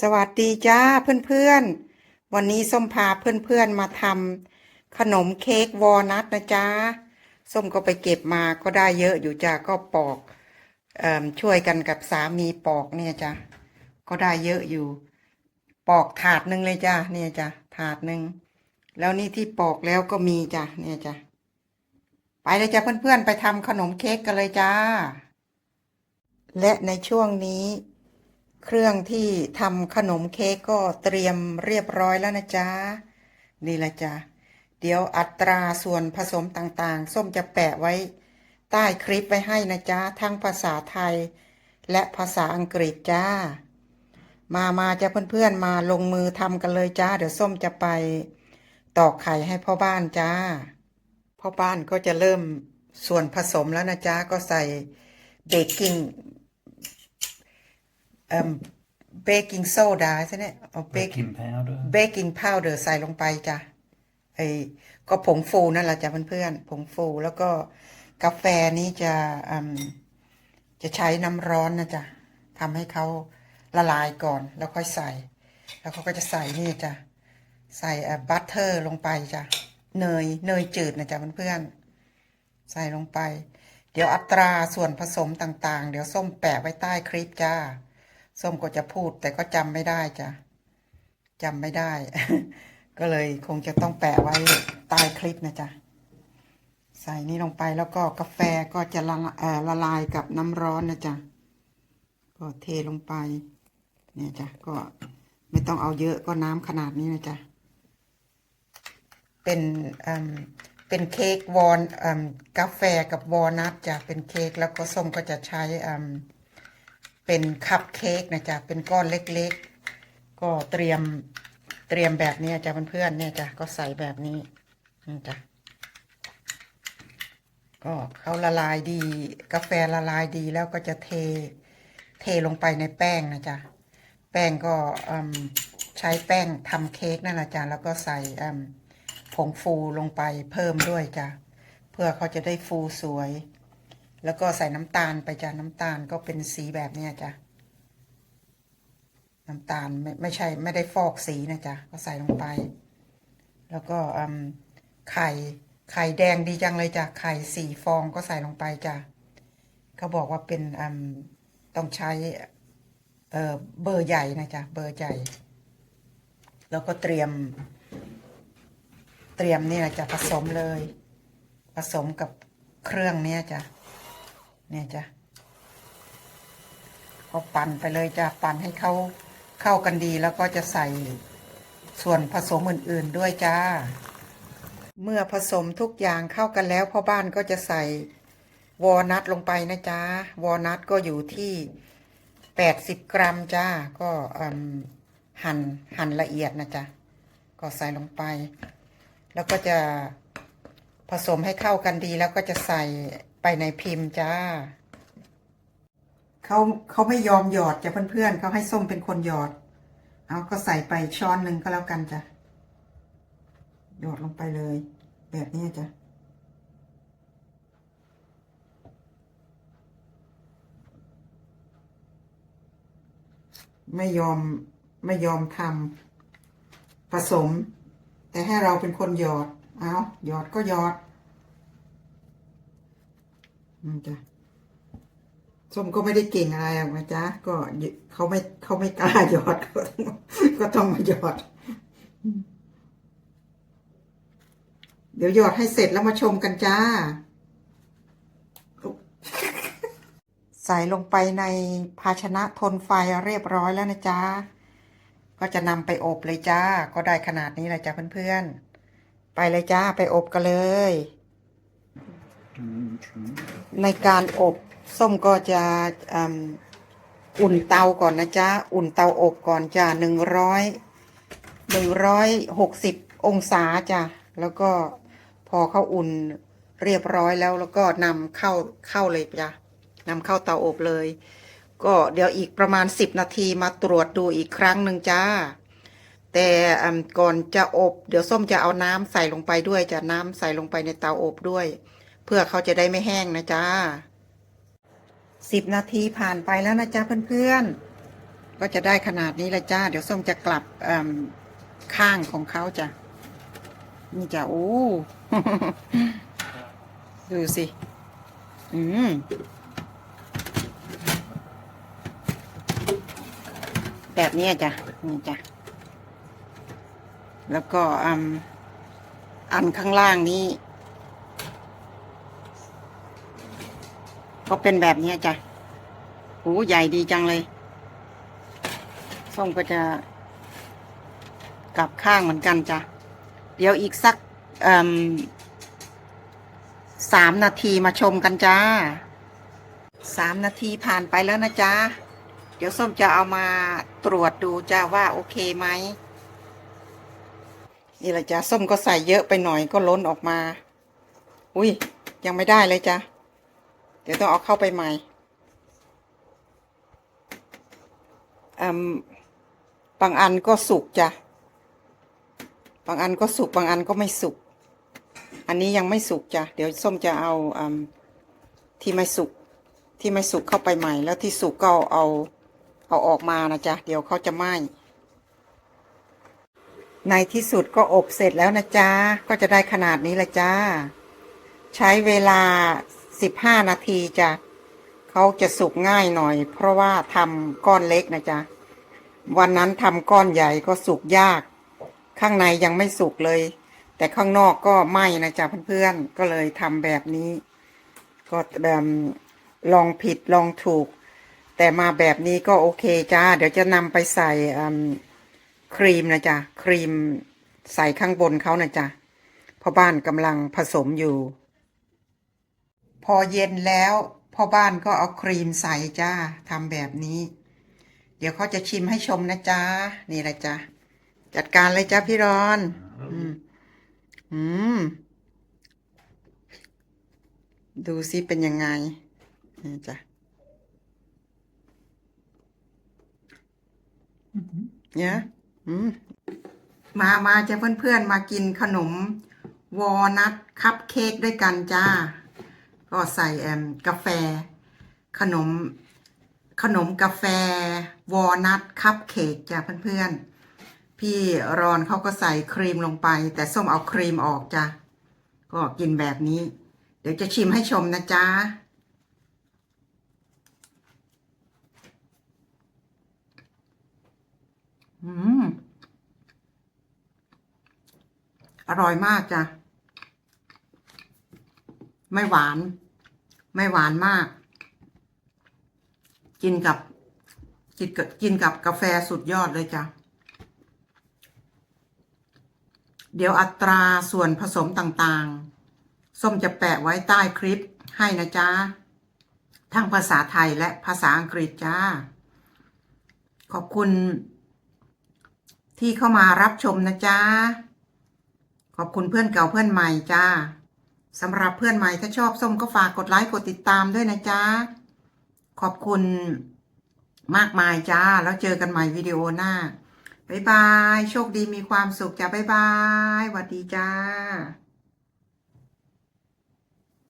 สวัสดีจ้าเพื่อนๆ วันนี้ส้มพาเพื่อนๆมาทำขนมเค้กวอลนัทนะจ๊ะส้มก็ไปเก็บมาก็ได้เยอะอยู่จ้าก็ปอกอช่วยกันกับสามีปอกเนี่ยจ้ะก็ได้เยอะอยู่ ปอกถาดหนึ่งเลยจ้าเนี่ยจ้ะถาดหนึ่งแล้วนี่ที่ปอกแล้วก็มีจ้ะเนี่ยจ้ะไปเลยจ้ะเพื่อนๆ ไปทำขนมเค้กกันเลยจ้า และในช่วงนี้ เครื่องที่ทำขนมเค้กก็เตรียมเรียบร้อยแล้วนะจ๊ะ นี่ละจ้ะ เดี๋ยวอัตราส่วนผสมต่างๆ ส้มจะแปะไว้ ใต้คลิปไว้ให้นะจ๊ะ ทั้งภาษาไทย และภาษาอังกฤษจ้า มามาจะเพื่อนๆมาลงมือทำกันเลยจ้า เดี๋ยวส้มจะไปตอกไข่ให้พ่อบ้านจ้า พ่อบ้านก็จะเริ่มส่วนผสมแล้วนะจ๊ะ ก็ใส่เบกกิ้ง เอ่อเบกกิ้งโซดาใช่ไหมเอาเบก Baking powder. เบกกิ้งพาวเดอร์ใส่ลงไปจ้ะไอ้ก็ผงฟูนั่นแหละจ้ะเพื่อนๆผงฟูแล้วก็กาแฟนี้จะอืมจะใช้น้ำร้อนนะจ๊ะทำให้เขาละลายก่อนแล้วค่อยใส่ แล้วเขาก็จะใส่นี่จ้ะใส่บัตเตอร์ลงไปจ้ะเนยเนยจืดนะจ๊ะเพื่อนๆ ใส่ลงไป เดี๋ยวอัตราส่วนผสมต่างๆ เดี๋ยวส้มแปะไว้ใต้คลิปจ้า ส้มก็จะพูดแต่ก็จำไม่ได้จ้ะจำไม่ได้ ก็เลยคงจะต้องแปะไว้ใต้คลิปนะจ๊ะ ใส่นี่ลงไปแล้วก็กาแฟก็จะละเออละลายกับน้ำร้อนนะจ๊ะ ก็เทลงไป เนี่ยจ้ะ ก็ไม่ต้องเอาเยอะก็น้ำขนาดนี้นะจ๊ะ เป็นอืมเป็นเค้กวอนอืมกาแฟกับวอลนัทจ้ะ เป็นเค้กแล้วก็ส้มก็จะใช้อืม เป็นคัพเค้กนะจ๊ะเป็นก้อนเล็กๆ ก็เตรียมเตรียมแบบนี้จ้ะเพื่อนๆเนี่ยจ้ะก็ใส่แบบนี้นี่จ้ะก็เขาละลายดี กาแฟละลายดีแล้วก็จะเทเทลงไปในแป้งนะจ๊ะแป้งก็ใช้แป้งทำเค้กนั่นแหละจ้ะแล้วก็ใส่ผงฟูลงไปเพิ่มด้วยจ้ะเพื่อเขาจะได้ฟูสวย แล้วก็ใส่น้ำตาลไปจ้ะน้ำตาลก็เป็นสีแบบนี้จ้ะน้ำตาลไม่ไม่ใช่ไม่ได้ฟอกสีนะจ๊ะก็ใส่ลงไป แล้วก็อืมไข่ไข่แดงดีจังเลยจ้ะไข่สี่ฟองก็ใส่ลงไปจ้ะเขาบอกว่าเป็นอืมต้องใช้เออเบอร์ใหญ่นะจ๊ะเบอร์ใหญ่แล้วก็เตรียม เตรียมนี่ยจะผสมเลย ผสมกับเครื่องเนี้ยจ้ะ เนี่ยจ้ะก็ปั่นไปเลยจ้ะปั่นให้เขาเข้ากันดีแล้วก็จะใส่ส่วนผสมอื่นๆด้วยจ้า เมื่อผสมทุกอย่างเข้ากันแล้วพ่อบ้านก็จะใส่วอลนัทลงไปนะจ๊ะวอลนัทก็อยู่ที่แปดสิบกรัมจ้า ก็หั่นหั่นละเอียดนะจ๊ะ ก็ใส่ลงไป แล้วก็จะผสมให้เข้ากันดีแล้วก็จะใส่ ไปในพิมพ์จ้าเขาเขาไม่ยอมหยอดจ้ะเพื่อนๆเขาให้ส้มเป็นคนหยอด เอาก็ใส่ไปช้อนหนึ่งก็แล้วกันจ้ะหยอดลงไปเลย แบบนี้จ้ะไม่ยอมไม่ยอมทำผสม แต่ให้เราเป็นคนหยอด เอาหยอดก็หยอด อืมจ้ะส้มก็ไม่ได้เก่งอะไรหรอกนะจ๊ะ ก็เขาไม่เขาไม่กล้าหยอดก็ต้องก็ต้องมาหยอด เดี๋ยวหยอดให้เสร็จแล้วมาชมกันจ้า ใส่ลงไปในภาชนะทนไฟเรียบร้อยแล้วนะจ๊ะ ก็จะนำไปอบเลยจ้า ก็ได้ขนาดนี้แหละจ้าเพื่อนๆ ไปเลยจ้าไปอบกันเลย ในการอบส้มก็จะอุ่นเตาก่อนนะจ๊ะ อุ่นเตาอบก่อนจ้าหนึ่งร้อยหนึ่งร้อยหกสิบองศาจ้ะ แล้วก็พอเขาอุ่นเรียบร้อยแล้วแล้วก็นำเข้าเข้าเลยจ้ะนำเข้าเตาอบเลย ก็เดี๋ยวอีกประมาณสิบนาทีมาตรวจดูอีกครั้งหนึ่งจ้า แต่ก่อนจะอบ เดี๋ยวส้มจะเอาน้ำใส่ลงไปด้วยจะน้ำใส่ลงไปในเตาอบด้วย เพื่อเขาจะได้ไม่แห้งนะจ้าสิบนาทีผ่านไปแล้วนะจ๊ะเพื่อนๆ ก็จะได้ขนาดนี้ละจ้า เดี๋ยวส้มจะกลับข้างของเขาจ้ะนี่จ้ะโอ้ดูสิ อืมแบบนี้จ้ะนี่จ้ะแล้วก็อันข้างล่างนี้ ก็เป็นแบบนี้จ้ะโอ้ใหญ่ดีจังเลยส้มก็จะ กลับข้างเหมือนกันจ้ะ เดี๋ยวอีกสักสามนาทีมาชมกันจ้าสามนาทีผ่านไปแล้วนะจ๊ะ เดี๋ยวส้มจะเอามาตรวจดูจ้าว่าโอเคไหมนี่แหละจ้ะส้มก็ใส่เยอะไปหน่อยก็ล้นออกมา อุ้ยยังไม่ได้เลยจ้ะ เดี๋ยวต้องเอาเข้าไปใหม่มบางอันก็สุกจ้ะ บางอันก็สุก บางอันก็ไม่สุก อันนี้ยังไม่สุกจ้ะ เดี๋ยวส้มจะเอาอมที่ไม่สุก ที่ไม่สุกเข้าไปใหม่ แล้วที่สุกก็เอาเอาออกมานะจ๊ะ เดี๋ยวเขาจะไหม้ ในที่สุดก็อบเสร็จแล้วนะจ๊ะ ก็จะได้ขนาดนี้ละจ้า ใช้เวลา 15นาทีจ้ะเขาจะสุกง่ายหน่อย เพราะว่าทำก้อนเล็กนะจ๊ะ วันนั้นทำก้อนใหญ่ก็สุกยาก ข้างในยังไม่สุกเลย แต่ข้างนอกก็ไหม้นะจ๊ะเพื่อนๆ ก็เลยทำแบบนี้ ก็แบบลองผิดลองถูก แต่มาแบบนี้ก็โอเคจ้า เดี๋ยวจะนำไปใส่ครีมนะจ๊ะ ครีมใส่ข้างบนเขานะจ๊ะพ่อบ้านกำลังผสมอยู่ พอเย็นแล้วพ่อบ้านก็เอาครีมใส่จ้าทำแบบนี้ เดี๋ยวเขาจะชิมให้ชมนะจ๊ะนี่แหละจ้ะจัดการเลยจ้าพี่รอน อืมอืมดูซิเป็นยังไงนี่จ้ะเนี่ยมามาจะเพื่อนๆมากินขนม วอลนัทคัพเค้กด้วยกันจ้า ก็ใส่แอมกาแฟ ขนมขนมกาแฟ วอลนัทคัพเค้กจ้ะเพื่อนๆ พี่รอนเขาก็ใส่ครีมลงไป แต่ส้มเอาครีมออกจ้ะก็กินแบบนี้ เดี๋ยวจะชิมให้ชมนะจ๊ะอืม อร่อยมากจ้ะ ไม่หวาน ไม่หวานมาก กินกับกินกับกินกับกาแฟสุดยอดเลยจ้ะ เดี๋ยวอัตราส่วนผสมต่างๆ ส้มจะแปะไว้ใต้คลิปให้นะจ๊ะ ทั้งภาษาไทยและภาษาอังกฤษจ้า ขอบคุณ ที่เข้ามารับชมนะจ๊ะ ขอบคุณเพื่อนเก่าเพื่อนใหม่จ้า สำหรับเพื่อนใหม่ถ้าชอบส้มก็ฝากกดไลค์กดติดตามด้วยนะจ๊ะ ขอบคุณมากมายจ้า แล้วเจอกันใหม่วิดีโอหน้า บ๊ายบาย โชคดีมีความสุขจ้าบ๊ายบายสวัสดีจ้า